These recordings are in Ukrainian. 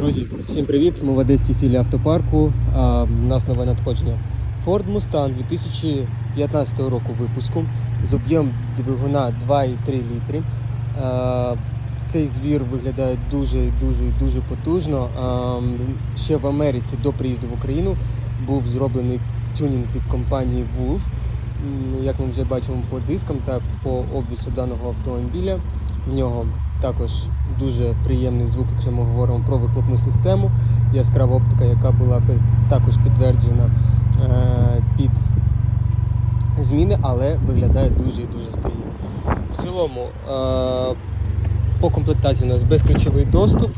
Друзі, всім привіт! Ми в одеській філії автопарку. А, У нас нове надходження. Ford Mustang 2015 року випуску з об'єм двигуна 2,3 літри. А, Цей звір виглядає дуже дуже дуже потужно. А, Ще в Америці до приїзду в Україну був зроблений тюнінг від компанії Wolf. Як ми вже бачимо по дискам та по обвісу даного автомобіля. В нього також дуже приємний звук, якщо ми говоримо про вихлопну систему. Яскрава оптика, яка була також підтверджена е, під зміни, але виглядає дуже і дуже стильно. В цілому е, по комплектації у нас безключовий доступ,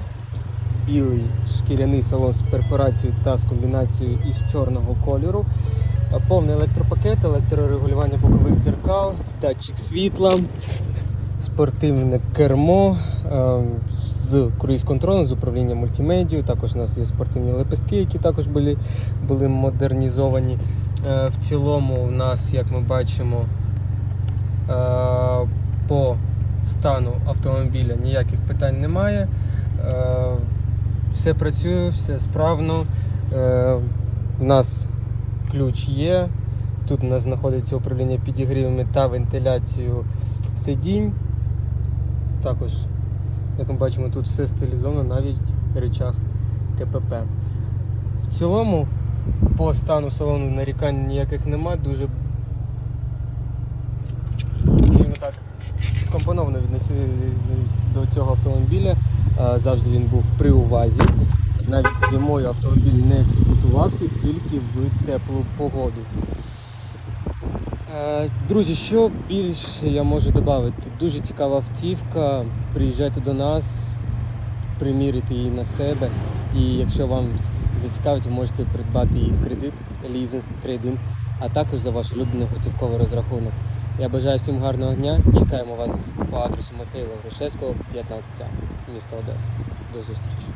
білий шкіряний салон з перфорацією та з комбінацією із чорного кольору. Повний електропакет, електрорегулювання бокових дзеркал, датчик світла, спортивне кермо е, з круїз-контролем, з управлінням мультимедією. Також у нас є спортивні лепестки, які також були, були модернізовані. Е, В цілому у нас, як ми бачимо, е, по стану автомобіля ніяких питань немає. Все працює, все справно. У нас ключ є. Тут у нас знаходиться управління підігрівами та вентиляцією сидінь. Також, як ми бачимо, тут все стилізовано, навіть в речах КПП. В цілому, по стану салону нарікань ніяких нема, дуже скажімо так, скомпоновано відносились до цього автомобіля. Завжди він був при увазі. Навіть зимою автомобіль не експлуатувався тільки в теплу погоду. Е, Друзі, що більше я можу додати? Дуже цікава автівка. Приїжджайте до нас, примірити її на себе. І якщо вам зацікавить, ви можете придбати її в кредит, лізинг, трейдинг, а також за ваш улюблений готівковий розрахунок. Я бажаю всім гарного дня. Чекаємо вас по адресу Михайла Грушевського, 15, місто Одеса. До зустрічі.